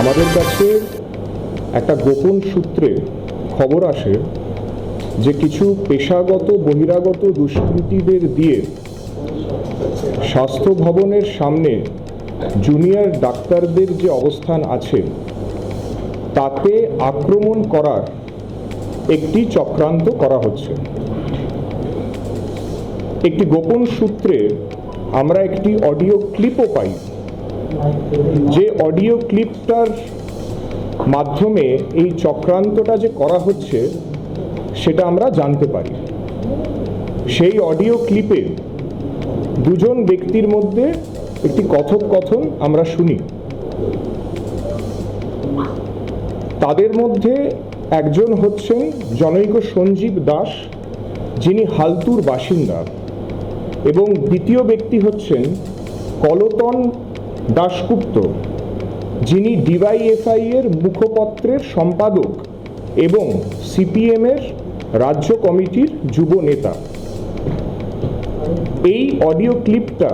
আমাদের কাছে একটা গোপন সূত্রে খবর আসে যে কিছু পেশাগত, বহিরাগত দুষ্কৃতীদের দিয়ে স্বাস্থ্য ভবনের সামনে জুনিয়র ডাক্তারদের যে অবস্থান আছে, তাতে আক্রমণ করার একটি চক্রান্ত করা হচ্ছে। একটি গোপন সূত্রে আমরা একটি অডিও ক্লিপও পাই। যে অডিও ক্লিপটার মাধ্যমে এই চক্রান্তটা যে করা হচ্ছে, সেটা আমরা জানতে পারি। সেই অডিও ক্লিপে দুজন ব্যক্তির মধ্যে একটি কথোপকথন আমরা শুনি। তাদের মধ্যে একজন হচ্ছেন জনৈক সঞ্জীব দাস, যিনি হালতুর বাসিন্দা, এবং দ্বিতীয় ব্যক্তি হচ্ছেন কলতন দাশগুপ্ত, যিনি ডিওয়াইএফআই এর মুখপত্রের সম্পাদক এবং সিপিএমের রাজ্য কমিটির যুব নেতা। এই অডিও ক্লিপটা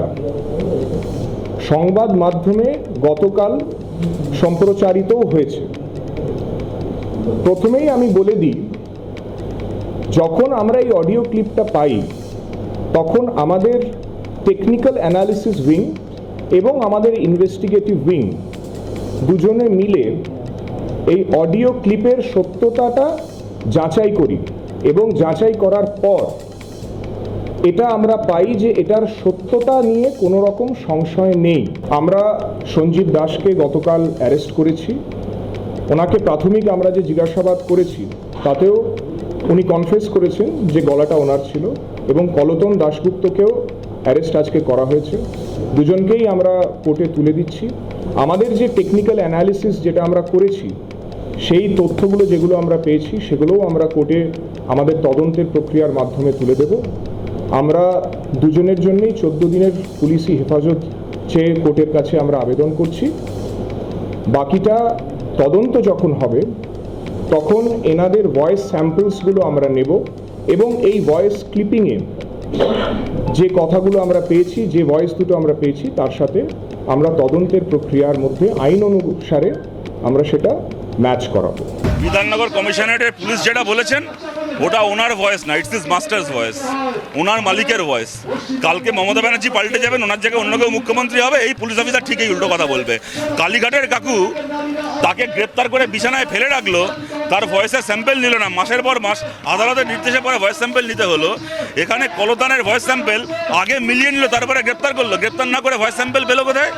সংবাদ মাধ্যমে গতকাল সম্প্রচারিতও হয়েছে। প্রথমেই আমি বলে দিই, যখন আমরা এই অডিও ক্লিপটা পাই, তখন আমাদের টেকনিক্যাল অ্যানালিসিস উইং এবং আমাদের ইনভেস্টিগেটিভ উইং দুজনে মিলে এই অডিও ক্লিপের সত্যতাটা যাচাই করি এবং যাচাই করার পর এটা আমরা পাই যে এটার সত্যতা নিয়ে কোনো রকম সংশয় নেই। আমরা সঞ্জীব দাসকে গতকাল অ্যারেস্ট করেছি। ওনাকে প্রাথমিক আমরা যে জিজ্ঞাসাবাদ করেছি, তাতেও উনি কনফেস করেছেন যে গলাটা ওনার ছিল এবং কলতন দাশগুপ্তকেও অ্যারেস্ট আজকে করা হয়েছে। দুজনকেই আমরা কোর্টে তুলে দিচ্ছি। আমাদের যে টেকনিক্যাল অ্যানালিসিস যেটা আমরা করেছি, সেই তথ্যগুলো যেগুলো আমরা পেয়েছি, সেগুলোও আমরা কোর্টে আমাদের তদন্তের প্রক্রিয়ার মাধ্যমে তুলে দেব। আমরা দুজনের জন্যই চোদ্দ দিনের পুলিশি হেফাজত চেয়ে কোর্টের কাছে আমরা আবেদন করছি। বাকিটা তদন্ত যখন হবে, তখন এনাদের ভয়েস স্যাম্পলসগুলো আমরা নেব এবং এই ভয়েস ক্লিপিংয়ে যে কথাগুলো আমরা পেয়েছি, যে ভয়েস দুটো আমরা পেয়েছি, তার সাথে আমরা তদন্তের প্রক্রিয়ার মধ্যে আইন অনুসারে আমরা সেটা ম্যাচ করাবো। বিধাননগর কমিশনারেটের পুলিশ যেটা বলেছেন, ওটা ওনার ভয়েস না it's is masters voice owner মালিকের ভয়েস কালকে মমতা ব্যানার্জি পাল্টে যাবেন, ওনার জায়গায় অন্য কেউ মুখ্যমন্ত্রী হবে, এই পুলিশ অফিসার ঠিকই উল্টো কথা বলবে। কালীঘাটের কাকু তাকে গ্রেপ্তার করে বিছানায় ফেলে রাখল তার ভয়েসের স্যাম্পেল নিল না। মাসের পর মাস আদালতের নির্দেশে পরে ভয়েস স্যাম্পেল নিতে হলো। এখানে কলতানের ভয়েস স্যাম্পেল আগে মিলিয়ে নিল, তারপরে গ্রেপ্তার করল। গ্রেপ্তার না করে ভয়েস স্যাম্পেল পেল কোথায়?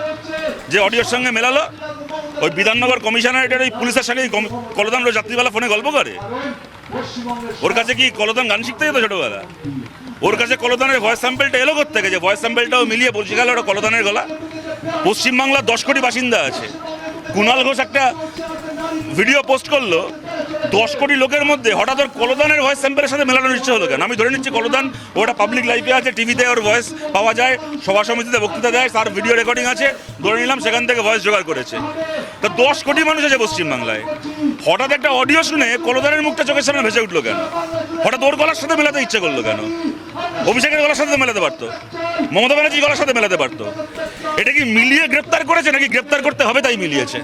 যে অডিওর সঙ্গে মেলালো। ওই বিধাননগর কমিশনারেটের ওই পুলিশের সঙ্গে কলদান যাত্রীবেলা ফোনে গল্প করে। ওর কাছে কি কলদান গান শিখতে যেত ছোটবেলা ওর কাছে কলদানের ভয়েস স্যাম্পেলটা এলো করতে গেছে ভয়েস স্যাম্পেলটাও মিলিয়ে বলছে, গেল ওটা কলদানের গলা। পশ্চিমবাংলার দশ কোটি বাসিন্দা আছে। কুণাল ঘোষ একটা ভিডিও পোস্ট করল। দশ কোটি লোকের মধ্যে হঠাৎ ওর কলদানের ভয়েস স্যাম্পেলের সাথে মেলানোর ইচ্ছে হলো কেন? আমি ধরে নিচ্ছি কলদান, ওটা পাবলিক লাইফে আছে টিভিতে ওর ভয়েস পাওয়া যায়, সভা সমিতিতে বক্তৃতা দেয়, তার ভিডিও রেকর্ডিং আছে, ধরে নিলাম সেখান থেকে ভয়েস জোগাড় করেছে। তা দশ কোটি মানুষ আছে পশ্চিমবাংলায়। হঠাৎ একটা অডিও শুনে কলদানের মুখটা চোখের সামনে ভেসে উঠল কেন? হঠাৎ ওর গলার সাথে মেলাতে ইচ্ছে করল কেন? অভিষেকের গলার সাথে মেলাতে পারতো। মমতা ব্যানার্জি গলার সাথে মেলাতে পারতো। এটা কি মিলিয়ে গ্রেপ্তার করেছে নাকি গ্রেপ্তার করতে হবে তাই মিলিয়েছে?